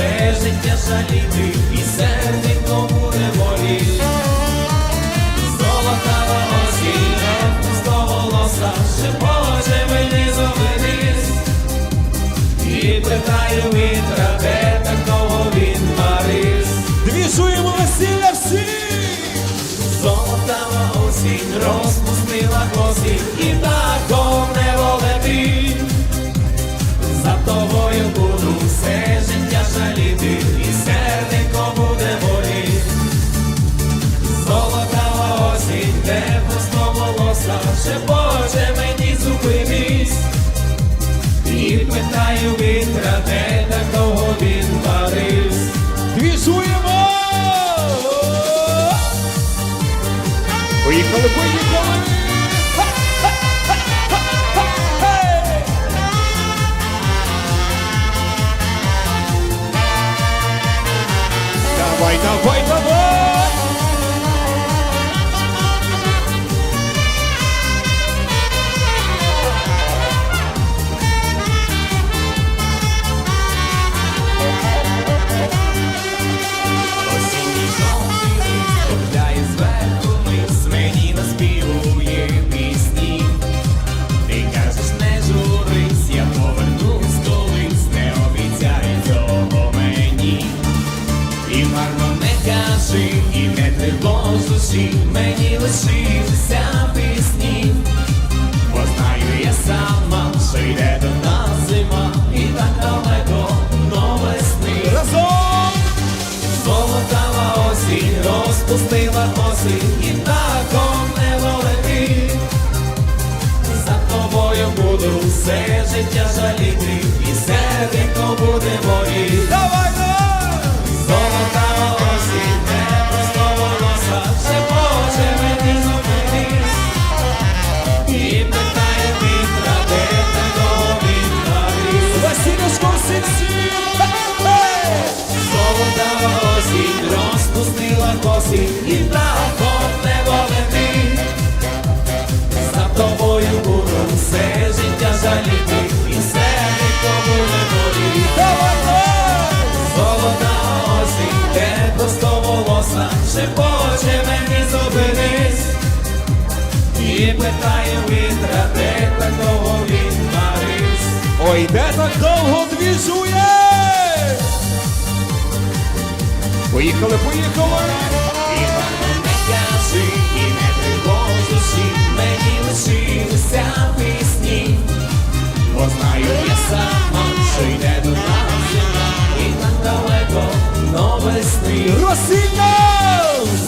все життя жаліти, і серденько буде волі. Золотава осіння, пустоволоса, шепоче жаліти, і серденько буде боліти. Золотава осінь, де волоса, Боже мені зупинись. І питаю вітра, де такого він Парис. Двіжуємо! Не кажи, і не тривож душі, мені лишилися пісні. Бо знаю я сама, що йде до нас зима, і так далеко до весни. Разом! Золотава осінь розпустила коси і таком небо летить. За тобою буду все життя жаліти, коси і. За тобою буду все життя жаліти, і буде боліти. Давай, давай! Золота осінь, просто волоса, шепоче мені зупинись. Питає вітра, де такого він Марис. Ой, де так довго двіжує? Поїхали, поїхали! Лишилися пісні. Бо знаю я сама, що йде до нас зима, і так далеко новесни. весни. Росіня!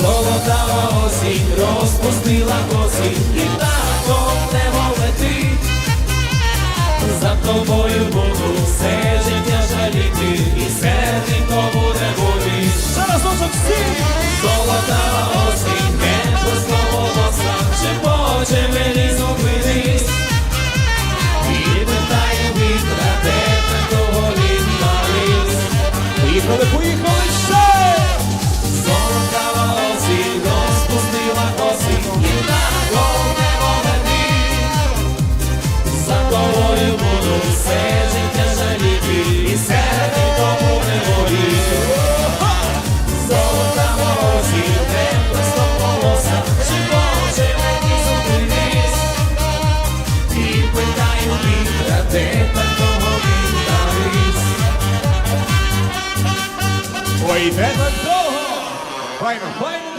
Золота осінь розпустила коси, і так не летить. За тобою Поїхали, поїхали Ой, де так довго? Файно, файно!